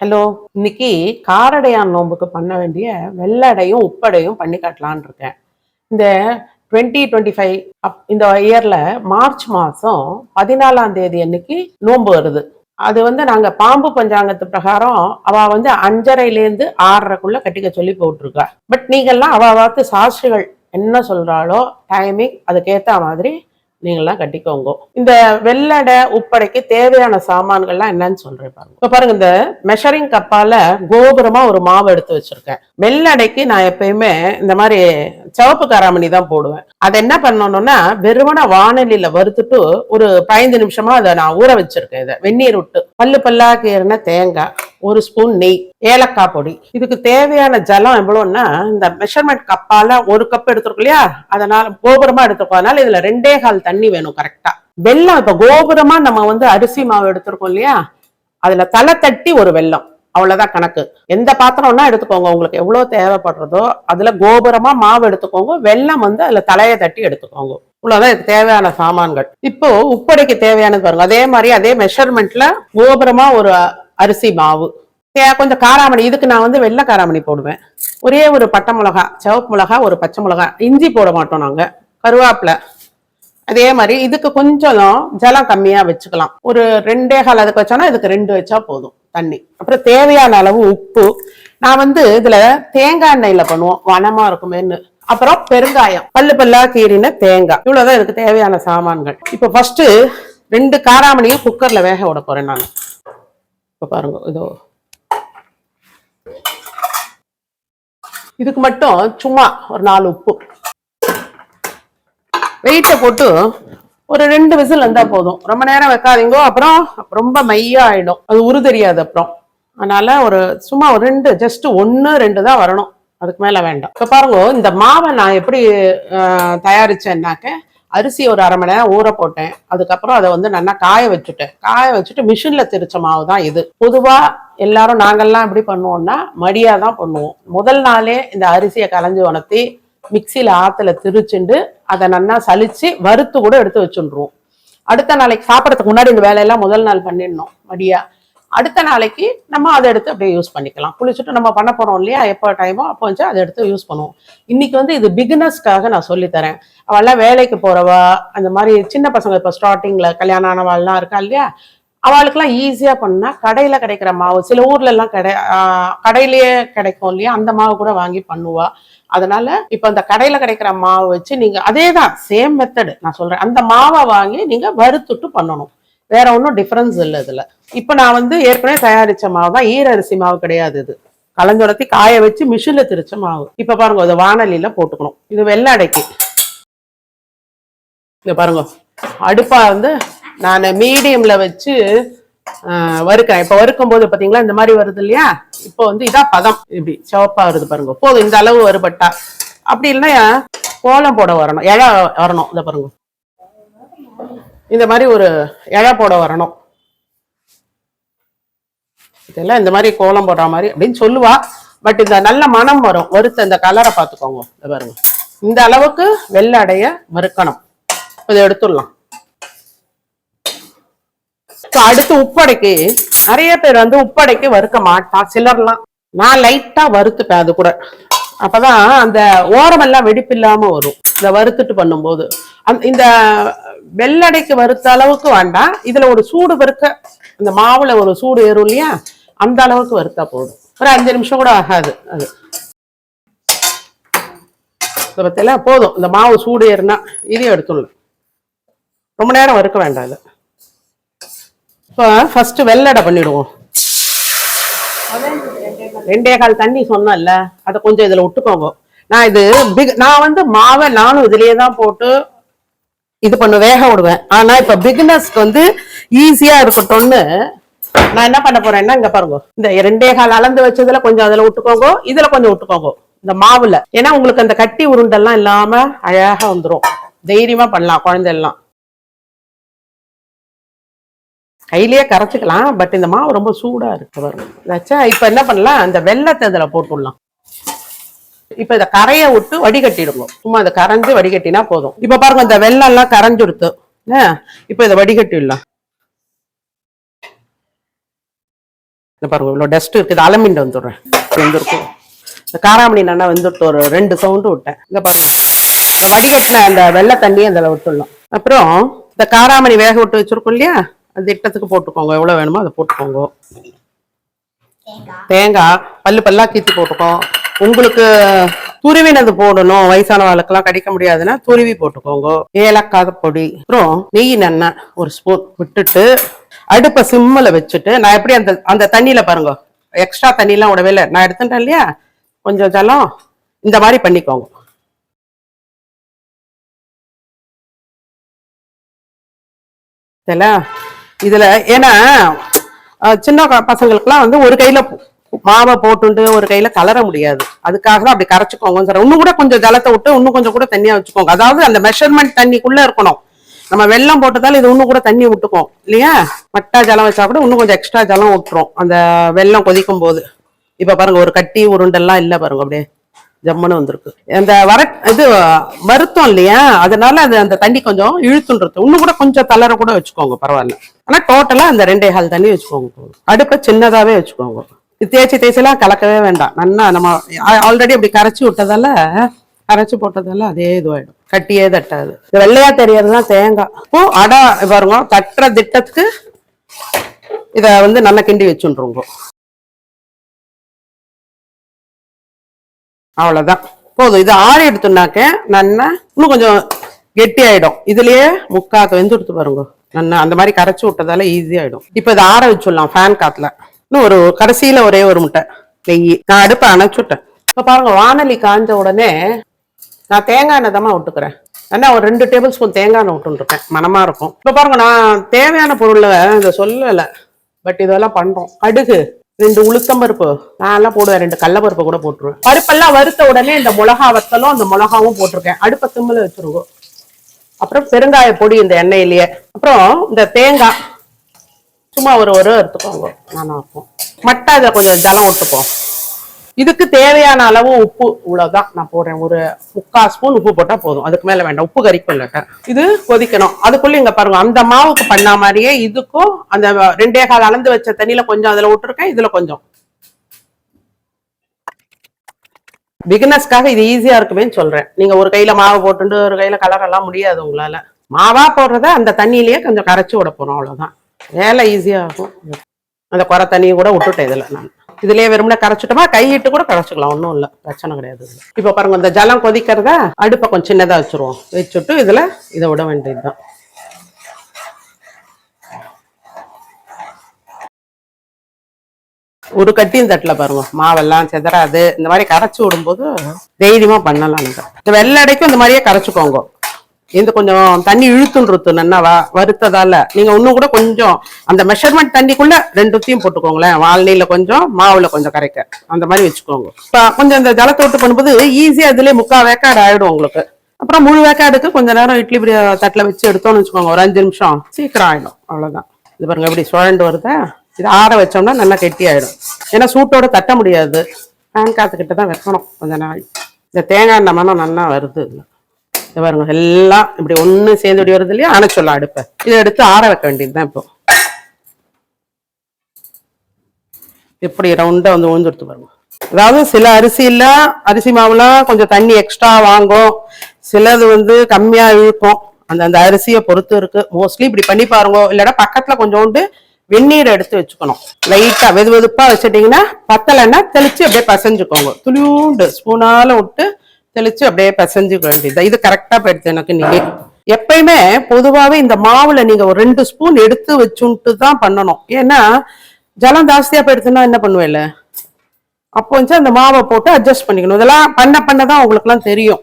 Hello இன்னைக்கு காரடையான் நோம்புக்கு பண்ண வேண்டிய வெள்ளடையும் உப்படையும் பண்ணி காட்டலான்னு இருக்கேன். இந்த டுவெண்ட்டி டுவெண்ட்டி ஃபைவ் அப் இந்த இயர்ல மார்ச் மாதம் பதினாலாம் தேதி அன்னைக்கு நோன்பு வருது. அது வந்து நாங்கள் பாம்பு பஞ்சாங்கத்து பிரகாரம் அவள் வந்து அஞ்சரைலேருந்து ஆறரைக்குள்ள கட்டிக்க சொல்லி போட்டிருக்கா. பட் நீங்கள்லாம் அவள் பார்த்து சாஸ்திரிகள் என்ன சொல்கிறாளோ டைமிங் அதுக்கேற்ற மாதிரி நீங்களாம் கட்டிக்கோங்க. இந்த வெள்ளடை உப்படைக்கு தேவையான சாமான்கள்லாம் என்னன்னு சொல்றேன் பாருங்க. இப்போ பாருங்க இந்த மெஷரிங் கப்பால கோபுரமா ஒரு மாவு எடுத்து வச்சிருக்கேன். வெள்ளடைக்கு நான் எப்பயுமே இந்த மாதிரி சிவப்பு காராமணி தான் போடுவேன். அதை என்ன பண்ணணும்னா வெறுமன வானொலியில வறுத்துட்டு ஒரு பதினஞ்சு நிமிஷமா அதை நான் ஊற வச்சிருக்கேன் இதை. வெந்நீர் விட்டு. பல்லு பல்லா கீறின தேங்காய். ஒரு ஸ்பூன் நெய் ஏலக்காய் பொடி. இதுக்கு தேவையான ஜலம் எவ்வளோன்னா இந்த மெஷர்மெண்ட் கப்பால ஒரு கப் எடுத்துருக்கோம் இல்லையா? அதனால கோபுரமா எடுத்துருக்கோம் அதனால இதுல ரெண்டே கால் தண்ணி வேணும் கரெக்டா வெல்லம் இப்ப கோபுரமா நம்ம வந்து அரிசி மாவு எடுத்திருக்கோம் இல்லையா? அதுல தலை தட்டி ஒரு வெல்லம். அவ்வளவுதான் கணக்கு. எந்த பாத்திரம்னா எடுத்துக்கோங்க உங்களுக்கு எவ்வளவு தேவைப்படுறதோ அதுல கோபுரமா மாவு எடுத்துக்கோங்க வெல்லம் வந்து அதுல தலையை தட்டி எடுத்துக்கோங்க. இவ்வளவுதான் இதுக்கு தேவையான சாமான்கள். இப்போ உப்படைக்கு தேவையானது பாருங்க. அதே மாதிரி அதே மெஷர்மெண்ட்ல கோபுரமா ஒரு அரிசி மாவு. தே- கொஞ்சம் காராமணி இதுக்கு நான் வந்து வெள்ளை காராமணி போடுவேன். ஒரே ஒரு பட்டை மிளகா சிவப்பு மிளகா ஒரு பச்சை மிளகா இஞ்சி போட மாட்டோம் நாங்கள் கருவேப்பிலை. அதே மாதிரி இதுக்கு கொஞ்சம் ஜலம் கம்மியாக வச்சுக்கலாம். ஒரு ரெண்டே கால் அதுக்கு வச்சோன்னா இதுக்கு ரெண்டு வச்சா போதும் தண்ணி. அப்புறம் தேவையான அளவு உப்பு. நான் வந்து இதில் தேங்காய் எண்ணெயில் பண்ணுவோம். வனமாக இருக்குமேன்னு. அப்புறம் பெருங்காயம். பல்லு பல்லா கீறின தேங்காய். இவ்வளோதான் இதுக்கு தேவையான சாமான்கள். இப்போ ஃபஸ்ட்டு ரெண்டு காராமணியும் குக்கரில் வேக விட போகிறேன் நான். இப்போ பாருங்க இதோ. இதுக்கு மட்டும் சும்மா ஒரு நாலு உப்பு. வெயிட்டை போட்டு ஒரு ரெண்டு விசில் வந்தா போதும். ரொம்ப நேரம் வைக்காதீங்க. அப்புறம் ரொம்ப மையா ஆயிடும். அது உரு தெரியாது அப்புறம். அதனால ஒரு சும்மா ஒரு ரெண்டு ஜஸ்ட் ஒன்று ரெண்டு தான் வரணும். அதுக்கு மேல வேண்டாம். இப்போ பாருங்க இந்த மாவை நான் எப்படி தயாரிச்சேன்னாக்க அரிசி ஒரு அரை மணி நேரம் ஊற போட்டேன். அதுக்கப்புறம் அதை வந்து நல்லா காய வச்சுட்டேன். காய வச்சுட்டு மிஷின்ல திரிச்ச மாவு தான் இது. பொதுவா எல்லாரும் நாங்கள்லாம் எப்படி பண்ணுவோம்னா மடியா தான் பண்ணுவோம். முதல் நாளே இந்த அரிசியை களைஞ்சு உணர்த்தி மிக்சியில் ஆற்றுல திரிச்சுண்டு அதை நல்லா சலிச்சு வறுத்து கூட எடுத்து வச்சுருவோம் அடுத்த நாளைக்கு சாப்பிட்றதுக்கு முன்னாடி இந்த வேலையெல்லாம் முதல் நாள் பண்ணிடணும் மடியாக அடுத்த நாளைக்கு நம்ம அதை எடுத்து அப்படியே யூஸ் பண்ணிக்கலாம். குளிச்சுட்டு நம்ம பண்ண போகிறோம் இல்லையா? எப்போ டைமோ அப்போ வந்து அதை எடுத்து யூஸ் பண்ணுவோம். இன்னைக்கு வந்து இது பிகினர்ஸ்க்காக நான் சொல்லித்தரேன் அவள்லாம் வேலைக்கு போகிறவா அந்த மாதிரி சின்ன பசங்க இப்போ ஸ்டார்டிங்கில் கல்யாணம் ஆனவாள்லாம் இருக்கா இல்லையா? அவளுக்குலாம் ஈஸியாக பண்ணால் கடையில் கிடைக்கிற மாவு சில ஊர்லெல்லாம் கடை கடையிலேயே கிடைக்கும் இல்லையா? அந்த மாவு கூட வாங்கி பண்ணுவா. அதனால இப்போ அந்த கடையில் கிடைக்கிற மாவு வச்சு நீங்கள் அதே தான் சேம் மெத்தடு நான் சொல்கிறேன் அந்த மாவை வாங்கி நீங்கள் வறுத்துட்டு பண்ணணும். வேற ஒன்றும் டிஃப்ரென்ஸ் இல்லை இதில். இப்போ நான் வந்து ஏற்கனவே தயாரித்த மாவு தான் ஈரரிசி மாவு கிடையாது இது. கலஞ்சுடத்தி காய வச்சு மிஷினில் திரிச்ச மாவு. இப்போ பாருங்க அதை வானலியில் போட்டுக்கணும். இது வெள்ளை அடைக்கு. இங்க பாருங்க அடுப்பா வந்து நான் மீடியமில் வச்சு வறுக்கிறேன். இப்போ வறுக்கும் போது பார்த்தீங்களா இந்த மாதிரி வருது இல்லையா? இப்போ வந்து இதான் பதம். இப்படி சிவப்பாக வருது பாருங்க. போதும் இந்த அளவு வருபட்டா அப்படி இல்லைன்னா கோலம் போட வரணும். இழ வரணும். இதை பாருங்க. இந்த மாதிரி ஒரு இழை போட வரணும். இதெல்லாம் இந்த மாதிரி கோலம் போடுற மாதிரி அப்படின்னு சொல்லுவா. பட் இந்த நல்ல மனம் வரும். வறுத்த இந்த கலரை பார்த்துக்கோங்க. பாருங்க. இந்த அளவுக்கு வெள்ளை அடைய வறுக்கணும் இதை எடுத்துடலாம். இப்போ அடுத்து உப்படைக்கு நிறைய பேர் வந்து உப்படைக்கு வறுக்க மாட்டான் சிலர்லாம். நான் லைட்டா வறுத்துப்பேன் அது கூட. அப்பதான் அந்த ஓரமெல்லாம் வெடிப்பு இல்லாம வரும். இந்த வறுத்துட்டு பண்ணும்போது. அந்த இந்த வெள்ளடைக்கு வறுத்த அளவுக்கு வேண்டாம். இதுல ஒரு சூடு வறுக்க இந்த மாவுல ஒரு சூடு ஏறும் இல்லையா? அந்த அளவுக்கு வறுத்தா போதும். ஒரு அஞ்சு நிமிஷம் கூட ஆகாது அது. பத்தில போதும். இந்த மாவு சூடு ஏறுனா இதையும் எடுத்துடலாம். ரொம்ப நேரம் வறுக்க வேண்டாம் இது. இப்போ ஃபர்ஸ்ட் வெள்ளடை பண்ணிடுவோம். ரெண்டே கால் தண்ணி சொன்னேன்ல அதை கொஞ்சம் இதுல விட்டுக்கோங்க. நான் இது பிக் நான் வந்து மாவை நானும் இதுலயே தான் போட்டு இது பண்ண வேக விடுவேன். ஆனா இப்ப பிகினர்ஸ்க்கு வந்து ஈஸியா இருக்கட்டும்னு நான் என்ன பண்ண போறேன்னா இங்க பாருங்க. இந்த ரெண்டே கால் அளந்து வச்சதுல கொஞ்சம் அதுல விட்டுக்கோங்க இதுல கொஞ்சம் விட்டுக்கோங்க. இந்த மாவுல. ஏன்னா உங்களுக்கு அந்த கட்டி உருண்டெல்லாம் இல்லாம அழகா வந்துடும் தைரியமா பண்ணலாம் குழந்தை எல்லாம் கையிலேயே கரைச்சிக்கலாம் பட் இந்த மாவு ரொம்ப சூடா இருக்கு வரும் வச்சா இப்ப என்ன பண்ணலாம்? அந்த வெள்ளத்தை இதில் போட்டுடலாம். இப்ப இதை கரைய விட்டு வடிகட்டிடுவோம் சும்மா இதை கரைஞ்சு வடிகட்டினா போதும். இப்ப பாருங்க இந்த வெள்ளம் எல்லாம் கரைஞ்சுடுத்து. என்ன? இப்ப இதை வடிகட்டிடலாம். இந்த பாருங்க இவ்வளோ டஸ்ட் இருக்குது அலமிண்டு வந்துடுறேன். வெந்திருக்கும். இந்த காராமணி நல்லா வந்துட்டு ஒரு ரெண்டு சவுண்டு விட்டேன். இந்த பாருங்க. இந்த வடிகட்டின அந்த வெள்ளை தண்ணியை அதில் விட்டுடலாம். அப்புறம் இந்த காராமணி வேக விட்டு வச்சிருக்கோம் இல்லையா? அந்த இட்டத்துக்கு போட்டுக்கோங்க. எவ்வளோ வேணுமோ அதை போட்டுக்கோங்க. தேங்காய். பல்லு பல்லா கீத்தி போட்டுக்கோ. உங்களுக்கு துருவினது போடணும். வயசானவர்களுக்கெல்லாம் கடிக்க முடியாதுன்னா துருவி போட்டுக்கோங்க. ஏலக்காய் பொடி அப்புறம் நெய் நெண்ணெய் ஒரு ஸ்பூன் விட்டுட்டு அடுப்பை சிம்மில் வச்சுட்டு நான் எப்படி அந்த அந்த தண்ணியில பாருங்க. எக்ஸ்ட்ரா தண்ணிலாம் விடவே இல்லை. நான் எடுத்துட்டேன் இல்லையா? கொஞ்சம் ஜலம். இந்த மாதிரி பண்ணிக்கோங்க. இதுல இதுல ஏன்னா சின்ன பசங்களுக்குலாம் வந்து ஒரு கையில மாவை போட்டுண்டு ஒரு கையில கலர முடியாது. அதுக்காக தான் அப்படி கரைச்சிக்கோங்க. சார் இன்னும் கூட கொஞ்சம் ஜலத்தை விட்டு இன்னும் கொஞ்சம் கூட தண்ணியா வச்சுக்கோங்க. அதாவது அந்த மெஷர்மெண்ட் தண்ணிக்குள்ள இருக்கணும். நம்ம வெள்ளம் போட்டதால இது இன்னும் கூட தண்ணி விட்டுக்கும் இல்லையா? மட்டா ஜலம் வச்சா கூட இன்னும் கொஞ்சம் எக்ஸ்ட்ரா ஜலம் விட்டுரும் அந்த வெள்ளம் கொதிக்கும் போது இப்ப பாருங்க ஒரு கட்டி உருண்டெல்லாம் இல்லை பாருங்க அப்படியே. ஜம்முன்னு வந்திருக்கு. அந்த வர இது வருத்தம் இல்லையா? அதனால அது அந்த தண்ணி கொஞ்சம் இழுத்துன்றது. இன்னும் கூட கொஞ்சம் தளர கூட வச்சுக்கோங்க பரவாயில்ல. ஆனா டோட்டலா அந்த ரெண்டே ஹால் தண்ணி வச்சுக்கோங்க. அடுப்பை சின்னதாவே வச்சுக்கோங்க. தேய்ச்சி தேய்ச்சலாம் கலக்கவே வேண்டாம். நல்லா நம்ம ஆல்ரெடி அப்படி கரைச்சி விட்டதால அரைச்சி போட்டதால அதே இதுவாயிடும். கட்டியே தட்டாது. வெள்ளையா தெரியறதுலாம் தேங்காய். இப்போ அடை பாருங்க தட்டுற திட்டத்துக்கு இத வந்து நல்லா கிண்டி வச்சுருங்க அவ்வளோதான் போதும் இது ஆறி எடுத்துனாக்க நல்லா இன்னும் கொஞ்சம் கெட்டி ஆயிடும் இதுலயே முக்காக்க வெந்து எடுத்து பாருங்க. நல்லா அந்த மாதிரி கரைச்சி விட்டதால ஈஸி ஆயிடும். இப்ப இதை ஆற வச்சுடலாம் ஃபேன் காத்துல இன்னும் ஒரு கடைசியில ஒரே ஒரு முட்டை நெய். நான் அடுப்பை அணைச்சுட்டேன் இப்ப பாருங்க வானலி காஞ்ச உடனே நான் தேங்காய் எண்ணெய் தான் விட்டுக்கிறேன் ஏன்னா ஒரு ரெண்டு டேபிள் ஸ்பூன் தேங்காய் எண்ணெய் விட்டுருக்கேன் மனமா இருக்கும். இப்ப பாருங்க நான் தேவையான பொருளை இதை சொல்லலை பட் இதெல்லாம் பண்றோம். கடுகு. ரெண்டு உளுத்தம்பருப்பு நான் எல்லாம் போடுவேன். ரெண்டு கடலப்பருப்பு கூட போட்டுருவேன். பருப்பெல்லாம் வறுத்த உடனே இந்த மிளகா வத்தலும் அந்த மிளகாவும் போட்டிருக்கேன். அடுப்பை சிம்மில் வச்சிருக்கோம் அப்புறம் பெருங்காய பொடி இந்த எண்ணெயிலேயே. அப்புறம் இந்த தேங்காய். சும்மா ஒரு ஒரு எடுத்துக்கோங்க. நானும் இருக்கும் மட்டை இதை கொஞ்சம் ஜலம் விட்டுப்போம். இதுக்கு தேவையான அளவு உப்பு இவ்வளவுதான். நான் போடுறேன். ஒரு முக்கால் ஸ்பூன் உப்பு போட்டா போதும். அதுக்கு மேல வேண்டாம். உப்பு கறிக்கும் இல்லாட்ட இது கொதிக்கணும். அதுக்குள்ள இங்க பாருங்க. அந்த மாவுக்கு பண்ண மாதிரியே இதுக்கும் அந்த ரெண்டே கால் அளந்து வச்ச தண்ணியில கொஞ்சம் அதுல விட்டுருக்கேன். இதுல கொஞ்சம். பிகினஸ்க்காக இது ஈஸியா இருக்குமேன்னு சொல்றேன். நீங்க ஒரு கையில மாவு போட்டுட்டு ஒரு கையில கலரெல்லாம் முடியாது உங்களால. மாவா போடுறத அந்த தண்ணியிலேயே கொஞ்சம் கரைச்சி விட போறோம். அவ்வளவுதான். வேலை ஈஸியா இருக்கும். அந்த குறை தண்ணியை கூட விட்டுட்டேன் இதுல நான். இதுலயே வெறுமனே கரைச்சிட்டோமா? கையிட்டு கூட கரைச்சிக்கலாம். ஒன்றும் இல்லை. பிரச்சனை கிடையாது இப்போ பாருங்க இந்த ஜலம் கொதிக்கிறத? அடுப்பை கொஞ்சம் சின்னதாக வச்சிருவோம். வச்சுட்டு இதில் இதை விட வேண்டியது தான் ஒரு கட்டியும் தட்டில் பாருங்க. மாவெல்லாம் செதறாது. இந்த மாதிரி கரைச்சி விடும்போது தைரியமாக பண்ணலாம் நீங்கள் இந்த வெள்ளடைக்கும் இந்த மாதிரியே கரைச்சிக்கோங்க. இந்த கொஞ்சம் தண்ணி இழுத்துன்றது நன்னாவா வறுத்ததால. நீங்க இன்னும் கூட கொஞ்சம் அந்த மெஷர்மெண்ட் தண்ணிக்குள்ள ரெண்டுத்தையும் போட்டுக்கோங்களேன். வாழ்நீல கொஞ்சம் மாவுல கொஞ்சம் கரைக்க. அந்த மாதிரி வச்சுக்கோங்க. இப்ப கொஞ்சம் இந்த ஜலத்தை விட்டு பண்ணும்போது ஈஸியா இதுலயே முக்கால் வேக்காடு ஆயிடும் உங்களுக்கு. அப்புறம் முழு வேக்காடுக்கு கொஞ்ச நேரம் இட்லி இப்படி தட்டுல வச்சு எடுத்தோம்னு வச்சுக்கோங்க. ஒரு அஞ்சு நிமிஷம். சீக்கிரம் ஆயிடும். அவ்வளவுதான். இது பாருங்க எப்படி சுழண்டு வருதா? இது ஆற வச்சோம்னா நல்லா கெட்டி ஆயிடும். ஏன்னா சூட்டோட தட்ட முடியாது. ஃபேன் காத்துக்கிட்ட தான் வைக்கணும். கொஞ்ச நாள். இந்த தேங்காய் எண்ணெய் மனம் நல்லா வருது. இதுல. பாருங்க எல்லாம் இப்படி ஒன்று சேர்ந்து இப்படி வருது இல்லையா? அணைச்சொல்லாம் அடுப்பை. இதை எடுத்து ஆற வைக்க வேண்டியதுதான் இப்போ. எப்படி ரவுண்டா வந்து உழுந்துடுத்து பாருங்க. அதாவது சில அரிசியில அரிசி மாவுலாம் கொஞ்சம் தண்ணி எக்ஸ்ட்ரா வாங்கும். சிலது வந்து கம்மியா இழுக்கும். அந்த அந்த அரிசியை பொறுத்து இருக்கு. மோஸ்ட்லி இப்படி பண்ணி பாருங்க. இல்லைன்னா பக்கத்துல கொஞ்சோண்டு வெந்நீர் எடுத்து வச்சுக்கணும். லைட்டா வெது வெதுப்பா வச்சுட்டீங்கன்னா பத்தலைன்னா தெளிச்சு அப்படியே பசைஞ்சுக்கோங்க. துளியூண்டு ஸ்பூனால விட்டு தெளிச்சு அப்படியே பசைஞ்சுக்க வேண்டியது இது கரெக்டா போயிடுது எனக்கு நீங்க எப்பயுமே பொதுவாகவே இந்த மாவுல நீங்க ஒரு ரெண்டு ஸ்பூன் எடுத்து வச்சுட்டு தான் பண்ணணும். ஏன்னா ஜலம் ஜாஸ்தியா போயிடுச்சுன்னா என்ன பண்ணுவேல? அப்போ வந்து அந்த மாவை போட்டு அட்ஜஸ்ட் பண்ணிக்கணும். இதெல்லாம் பண்ண பண்ண தான் உங்களுக்குலாம் தெரியும்.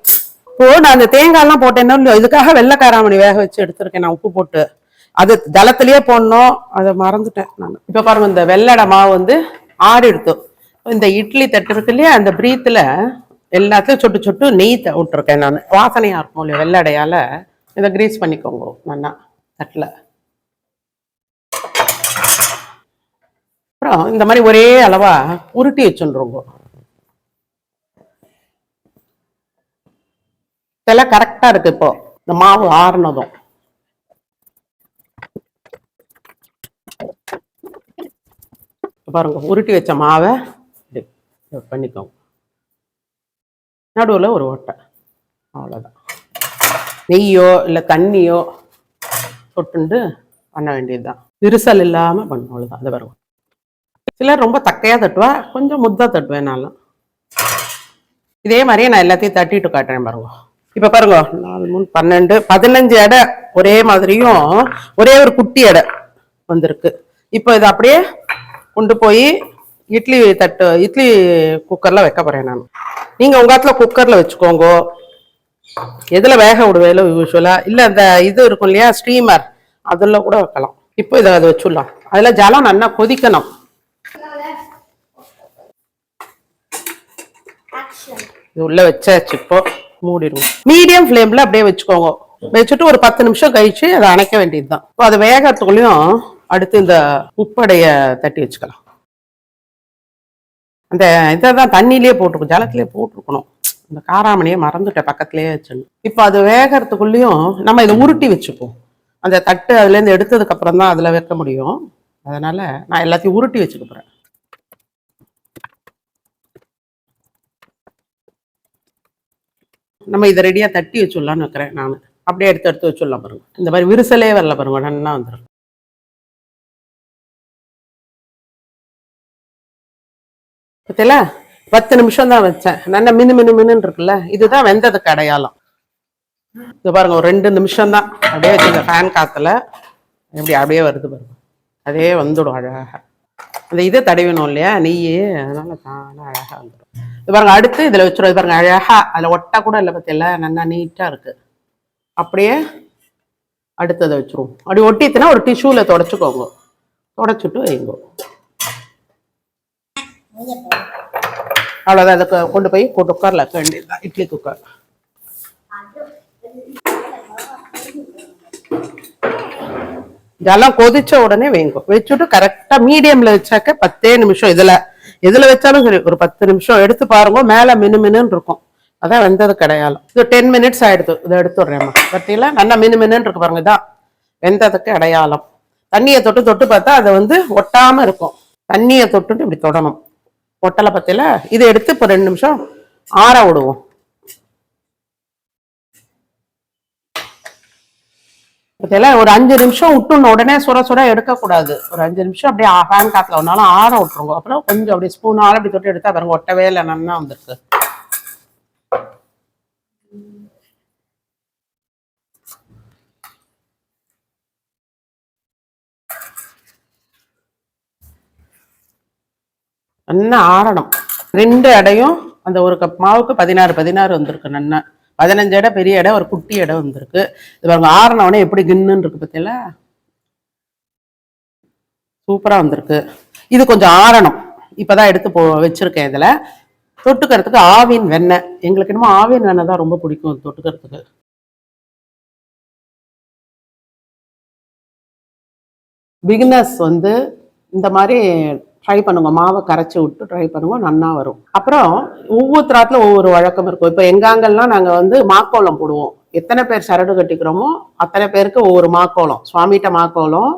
இப்போ நான் அந்த தேங்காய்லாம் போட்டேன்னா இல்லையோ, இதுக்காக வெள்ளைக்காராமணி வேக வச்சு எடுத்திருக்கேன் நான் உப்பு போட்டு. அது ஜலத்திலேயே போடணும். அதை மறந்துட்டேன் நான். இப்போ பாருங்க இந்த வெள்ளடை மாவு வந்து ஆறி எடுத்தோம் இந்த இட்லி தட்டு இருக்கு இல்லையா அந்த பிரீத்தில் எல்லாத்தையும் சொட்டு சொட்டு நெய் விட்டுருக்கேன் நான். வாசனையா இருக்கும் இல்லையா வெள்ளடையால்? இதை கிரீஸ் பண்ணிக்கோங்க நல்லா தட்டில். அப்புறம் இந்த மாதிரி ஒரே அளவாக உருட்டி வச்சுருங்க. இதெல்லாம் கரெக்டாக இருக்கு இப்போ. இந்த மாவு ஆறுனதும். பாருங்க உருட்டி வச்ச மாவை பண்ணிக்கோங்க. நடுவில் ஒரு ஓட்டை. அவ்வளோதான் நெய்யோ இல்லை தண்ணியோ தொட்டுண்டு பண்ண வேண்டியதுதான். விரிசல் இல்லாமல் பண்ணணும் அவ்வளோதான் அது வரும் சிலர் ரொம்ப தக்கையாக தட்டுவா கொஞ்சம் முத்தா தட்டுவேன் நான்லாம் இதே மாதிரியே நான் எல்லாத்தையும் தட்டிட்டு காட்டுறேன் பாருங்க. இப்போ பாருங்க நாலு மூணு பன்னெண்டு பதினஞ்சு எடை ஒரே மாதிரியும் ஒரே ஒரு குட்டி எடை வந்திருக்கு. இப்போ இதை அப்படியே கொண்டு போய் இட்லி தட்டு இட்லி குக்கர்ல வைக்க போறேன் நான். நீங்க உங்க இடத்துல குக்கர்ல வச்சுக்கோங்க. எதுல வேக விடுவேல யூஸ்வலா இல்ல அந்த இது இருக்கும் இல்லையா ஸ்டீமர் அதுல கூட வைக்கலாம். இப்போ இதை அதை வச்சுடலாம். அதுல ஜலம் நல்லா கொதிக்கணும். இது உள்ள வச்சாச்சு இப்போ மூடிடுவோம் மீடியம் ஃப்ளேம்ல அப்படியே வச்சுக்கோங்க. வச்சுட்டு ஒரு பத்து நிமிஷம் கழிச்சு அதை அணைக்க வேண்டியதுதான். இப்போ அது வேகறதுக்குள்ளேயும் அடுத்து இந்த உப்படைய தட்டி வச்சுக்கலாம். அந்த இதை தான் தண்ணியிலேயே போட்டுருக்கணும் ஜலத்திலே போட்டிருக்கணும். இந்த காராமணியை மறந்துட்டேன் பக்கத்துலேயே வச்சுன்னு. இப்போ அது வேகறதுக்குள்ளேயும் நம்ம இதை உருட்டி வச்சுப்போம். அந்த தட்டு அதுலேருந்து எடுத்ததுக்கு அப்புறம் தான் அதில் வைக்க முடியும். அதனால நான் எல்லாத்தையும் உருட்டி வச்சுக்க போகிறேன் நம்ம இதை ரெடியாக தட்டி வச்சுடலான்னு வைக்கிறேன் நான். அப்படியே எடுத்து எடுத்து வச்சுடலாம் பாருங்க. இந்த மாதிரி விரிசலே வரல பாருங்க நன்னா வந்துடும் பத்தியில பத்து நிமிஷம் தான் வச்சேன். நல்ல மினு மினு மினுன்னு இருக்குல்ல? இதுதான் வெந்ததுக்கு அடையாளம். இது பாருங்க ஒரு ரெண்டு நிமிஷம் தான். அப்படியே வச்சு இந்த ஃபேன் காத்துல. எப்படி அப்படியே வருது பாருங்க. அதே வந்துடும் அழகா. அந்த இதை தடவினோம் இல்லையா? நெய் அதனால தானே அழகா வந்துடும். இது பாருங்க அடுத்து இதுல வச்சிடும் இது பாருங்க அழகா. அதுல ஒட்டா கூட இல்லை பத்தியில நல்லா நீட்டா இருக்கு. அப்படியே அடுத்ததை வச்சிருவோம். அப்படி ஒட்டித்துனா ஒரு டிஷ்யூல தொடச்சிக்கோங்க. தொடச்சிட்டு வைங்கோ. அவ்வளோதான் அதை கொண்டு போய் குக்கரில் வைக்க வேண்டியதுதான் இட்லி குக்கர் இதெல்லாம் கொதிச்ச உடனே வைங்க வச்சுட்டு கரெக்டா மீடியம்ல வச்சாக்க பத்தே நிமிஷம் இதுல. எதுல வச்சாலும் சரி ஒரு பத்து நிமிஷம் எடுத்து பாருங்க மேல மினு மினுன்னு இருக்கும். அதான் வெந்தது கிடையாது இது டென் மினிட்ஸ் ஆயிடுது இதை எடுத்துடுறேம்மா பத்தியில நல்லா மினு மினுன்னு இருக்கு பாருங்க இதான். வெந்ததுக்கு அடையாளம். தண்ணியை தொட்டு தொட்டு பார்த்தா அது வந்து ஒட்டாம இருக்கும். தண்ணியை தொட்டுட்டு இப்படி தொடணும். பொட்டலை பத்தியில இதை எடுத்து இப்போ ரெண்டு நிமிஷம் ஆற விடுவோம். இதெல்லாம் ஒரு அஞ்சு நிமிஷம் விட்டுணும் உடனே சுட சுட எடுக்கக்கூடாது. ஒரு அஞ்சு நிமிஷம் அப்படியே ஃபேன் காத்துல ஒன்னாலும் ஆற விட்டுருங்க. அப்புறம் கொஞ்சம் அப்படியே ஸ்பூனால் அப்படி தொட்டு எடுத்தா பாருங்க ஒட்டவே இல்லை நல்லா வந்திருக்கு. நல்லா ஆறணும் ரெண்டு அடையும் அந்த ஒரு கப் மாவுக்கு பதினாறு பதினாறு வந்திருக்கு நல்லா பதினஞ்சு இடம் பெரிய இடம் ஒரு குட்டி இடம் வந்திருக்கு. இது பாருங்க ஆறினவுடனே எப்படி கின்னுன்னு இருக்கு பார்த்தீங்களா சூப்பராக வந்திருக்கு. இது கொஞ்சம் ஆறணும் இப்பதான் எடுத்து போ வச்சுருக்கேன் இதில். தொட்டுக்கிறதுக்கு ஆவின் வெண்ணெய். எங்களுக்கு என்னமோ ஆவின் வெண்ணெய் தான் ரொம்ப பிடிக்கும் தொட்டுக்கிறதுக்கு. பிகினர்ஸ் வந்து இந்த மாதிரி ட்ரை பண்ணுங்க. மாவை கரைச்சி விட்டு ட்ரை பண்ணுங்க. நன்னா வரும். அப்புறம் ஒவ்வொருத்தராத்துல ஒவ்வொரு வழக்கம் இருக்கும். இப்போ எங்காங்கெல்லாம் நாங்கள் வந்து மாக்கோலம் போடுவோம். எத்தனை பேர் சரடு கட்டிக்கிறோமோ அத்தனை பேருக்கு ஒவ்வொரு மாக்கோலம் சுவாமிகிட்ட மாக்கோலம்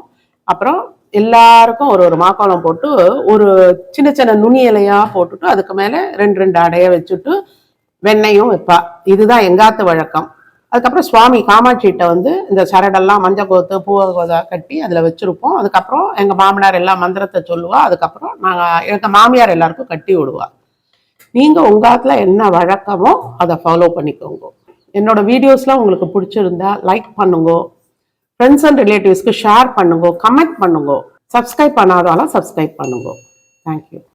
அப்புறம் எல்லாருக்கும் ஒரு ஒரு மாக்கோலம் போட்டு ஒரு சின்ன சின்ன நுனி இலையா போட்டுட்டு அதுக்கு மேலே ரெண்டு ரெண்டு அடைய வச்சுட்டு வெண்ணையும் வைப்பா. இதுதான் எங்காத்து வழக்கம். அதுக்கப்புறம் சுவாமி காமாட்சிகிட்ட வந்து இந்த சரடெல்லாம் மஞ்சள் கோத்து பூவை கோதா கட்டி அதில் வச்சுருப்போம். அதுக்கப்புறம் எங்கள் மாமனார் எல்லாம் மந்திரத்தை சொல்லுவா. அதுக்கப்புறம் நாங்கள் எங்கள் மாமியார் எல்லாருக்கும் கட்டி விடுவா. நீங்கள் உங்கள் ஆத்துல என்ன வழக்கமோ அதை ஃபாலோ பண்ணிக்கோங்க. என்னோட வீடியோஸ்லாம் உங்களுக்கு பிடிச்சிருந்தா லைக் பண்ணுங்க. ஃப்ரெண்ட்ஸ் அண்ட் ரிலேட்டிவ்ஸ்க்கு ஷேர் பண்ணுங்க. கமெண்ட் பண்ணுங்க. சப்ஸ்கிரைப் பண்ணாதாலும் சப்ஸ்கிரைப் பண்ணுங்க. Thank you